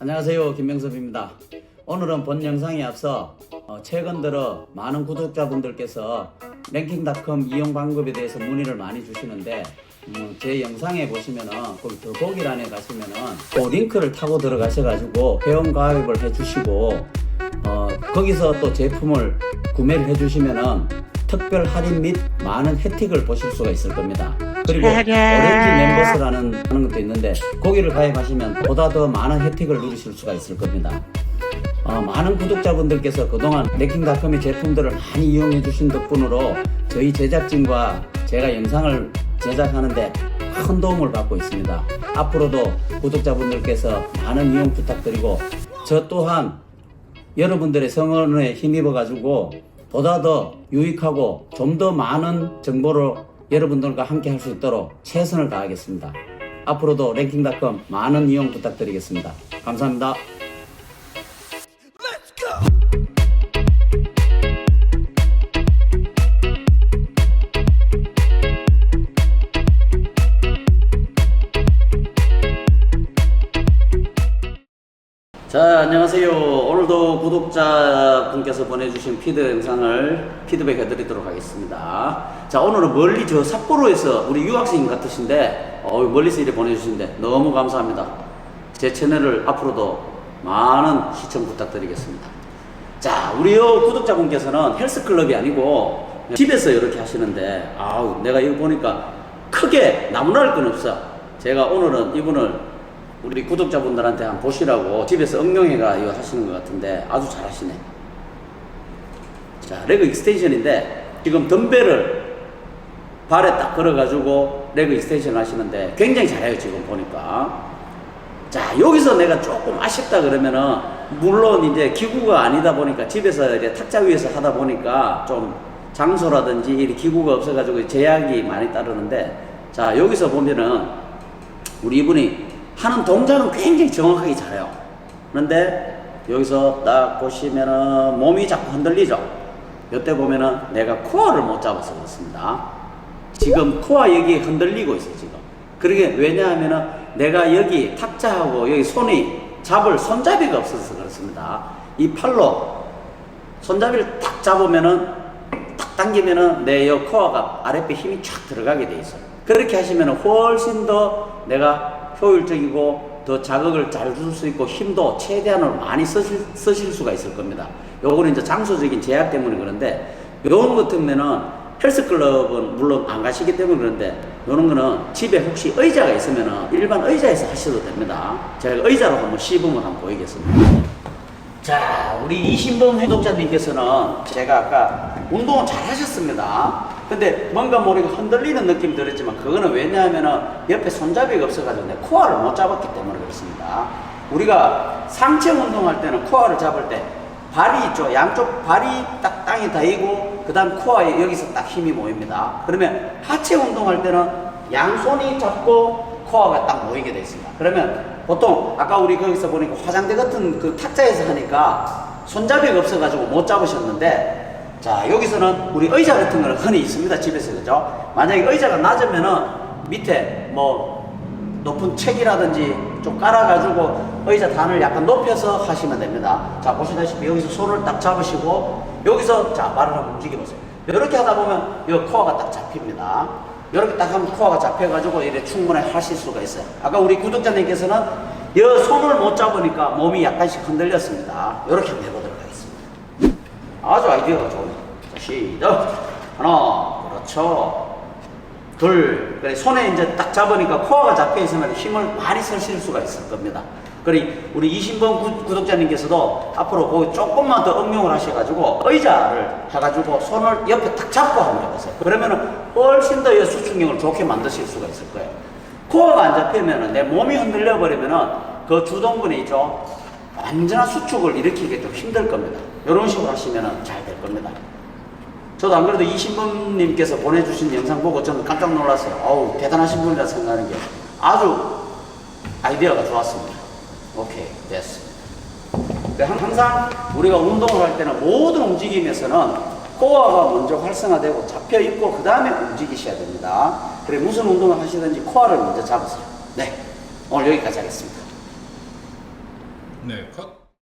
안녕하세요 김명섭입니다 오늘은 본 영상에 앞서 어, 최근 들어 많은 구독자분들께서 랭킹닷컴 이용 방법에 대해서 문의를 많이 주시는데 음, 제 영상에 보시면은 거기 더보기란에 가시면은 또 링크를 타고 들어가셔가지고 회원 가입을 해주시고 어, 거기서 또 제품을 구매를 해주시면은 특별 할인 및 많은 혜택을 보실 수가 있을 겁니다. 그리고 오렌지 멤버스라는 하는 것도 있는데 거기를 가입하시면 보다 더 많은 혜택을 누리실 수가 있을 겁니다. 어, 많은 구독자분들께서 그동안 랭킹닷컴의 제품들을 많이 이용해 주신 덕분으로 저희 제작진과 제가 영상을 제작하는데 큰 도움을 받고 있습니다. 앞으로도 구독자분들께서 많은 이용 부탁드리고 저 또한 여러분들의 성원에 힘입어 가지고 보다 더 유익하고 좀 더 많은 정보를 여러분들과 함께 할 수 있도록 최선을 다하겠습니다. 앞으로도 랭킹닷컴 많은 이용 부탁드리겠습니다. 감사합니다. 자, 안녕하세요. 오늘도 구독자분께서 보내주신 피드 영상을 피드백 해드리도록 하겠습니다. 자, 오늘은 멀리 저 삿포로에서 우리 유학생 같으신데, 어, 멀리서 이렇게 보내주신데 너무 감사합니다. 제 채널을 앞으로도 많은 시청 부탁드리겠습니다. 자, 우리 요 구독자분께서는 헬스클럽이 아니고 집에서 이렇게 하시는데, 아우, 내가 이거 보니까 크게 나무랄 건 없어. 제가 오늘은 이분을 우리 구독자분들한테 한번 보시라고 집에서 응용해가 이거 하시는 것 같은데 아주 잘하시네. 자, 레그 익스텐션인데 지금 덤벨을 발에 딱 걸어가지고 레그 익스텐션 하시는데 굉장히 잘해요, 지금 보니까. 자, 여기서 내가 조금 아쉽다 그러면은 물론 이제 기구가 아니다 보니까 집에서 이제 탁자 위에서 하다 보니까 좀 장소라든지 이 기구가 없어가지고 제약이 많이 따르는데 자, 여기서 보면은 우리 이분이 하는 동작은 굉장히 정확하게 잘해요. 그런데 여기서 딱 보시면은 몸이 자꾸 흔들리죠. 이때 보면은 내가 코어를 못 잡아서 그렇습니다. 지금 코어 여기 흔들리고 있어 지금. 그러게 왜냐하면은 내가 여기 탁자하고 여기 손이 잡을 손잡이가 없어서 그렇습니다. 이 팔로 손잡이를 탁 잡으면은 탁 당기면은 내이 코어가 아랫배 힘이 쫙 들어가게 돼 있어요. 그렇게 하시면은 훨씬 더 내가 효율적이고 더 자극을 잘 줄 수 있고 힘도 최대한으로 많이 쓰실, 쓰실 수가 있을 겁니다. 요거는 이제 장소적인 제약 때문에 그런데 요런 같으면은 헬스클럽은 물론 안 가시기 때문에 그런데 요런 거는 집에 혹시 의자가 있으면은 일반 의자에서 하셔도 됩니다. 제가 의자로 한번 시범을 한번 보이겠습니다. 자, 우리 이신범 해독자님께서는 제가 아까 운동을 잘 하셨습니다. 근데 뭔가 모르게 흔들리는 느낌 들었지만 그거는 왜냐하면은 옆에 손잡이가 없어가지고 내 코어를 못 잡았기 때문에 그렇습니다. 우리가 상체 운동할 때는 코어를 잡을 때 발이 있죠. 양쪽 발이 딱 땅에 닿이고 그 다음 코어에 여기서 딱 힘이 모입니다. 그러면 하체 운동할 때는 양손이 잡고 코어가 딱 모이게 돼 있습니다. 그러면 보통 아까 우리 거기서 보니까 화장대 같은 그 탁자에서 하니까 손잡이가 없어가지고 못 잡으셨는데 자 여기서는 우리 의자 같은 거는 흔히 있습니다 집에서 그죠? 만약에 의자가 낮으면은 밑에 뭐 높은 책이라든지 좀 깔아가지고 의자 단을 약간 높여서 하시면 됩니다. 자 보시다시피 여기서 손을 딱 잡으시고 여기서 자 발을 한번 움직여보세요. 이렇게 하다 보면 이 코어가 딱 잡힙니다. 이렇게 딱 하면 코어가 잡혀가지고 이래 충분히 하실 수가 있어요. 아까 우리 구독자님께서는 이 손을 못 잡으니까 몸이 약간씩 흔들렸습니다. 이렇게 해보도록. 아주 아이디어가 좋네. 자, 시작. 하나, 그렇죠. 둘, 그래 손에 이제 딱 잡으니까 코어가 잡혀 있으면 힘을 많이 쓰실 수가 있을 겁니다. 그리 우리 이신범 구- 구독자님께서도 앞으로 그 조금만 더 응용을 하셔가지고 의자를 해가지고 손을 옆에 딱 잡고 한번 해보세요. 그러면은 훨씬 더이 수축력을 좋게 만드실 수가 있을 거예요. 코어가 안 잡히면은 내 몸이 흔들려 버리면은 그 주동근이 있죠. 완전한 수축을 일으키기 좀 힘들 겁니다. 이런 식으로 하시면은 잘될 겁니다. 저도 안 그래도 이신범님께서 보내주신 영상 보고 저는 깜짝 놀랐어요. 어우, 대단하신 분이라 생각하는 게 아주 아이디어가 좋았습니다. 오케이, 됐습니다. 항상 우리가 운동을 할 때는 모든 움직임에서는 코어가 먼저 활성화되고 잡혀 있고 그 다음에 움직이셔야 됩니다. 그래 무슨 운동을 하시든지 코어를 먼저 잡으세요. 네, 오늘 여기까지 하겠습니다. 네, 컷.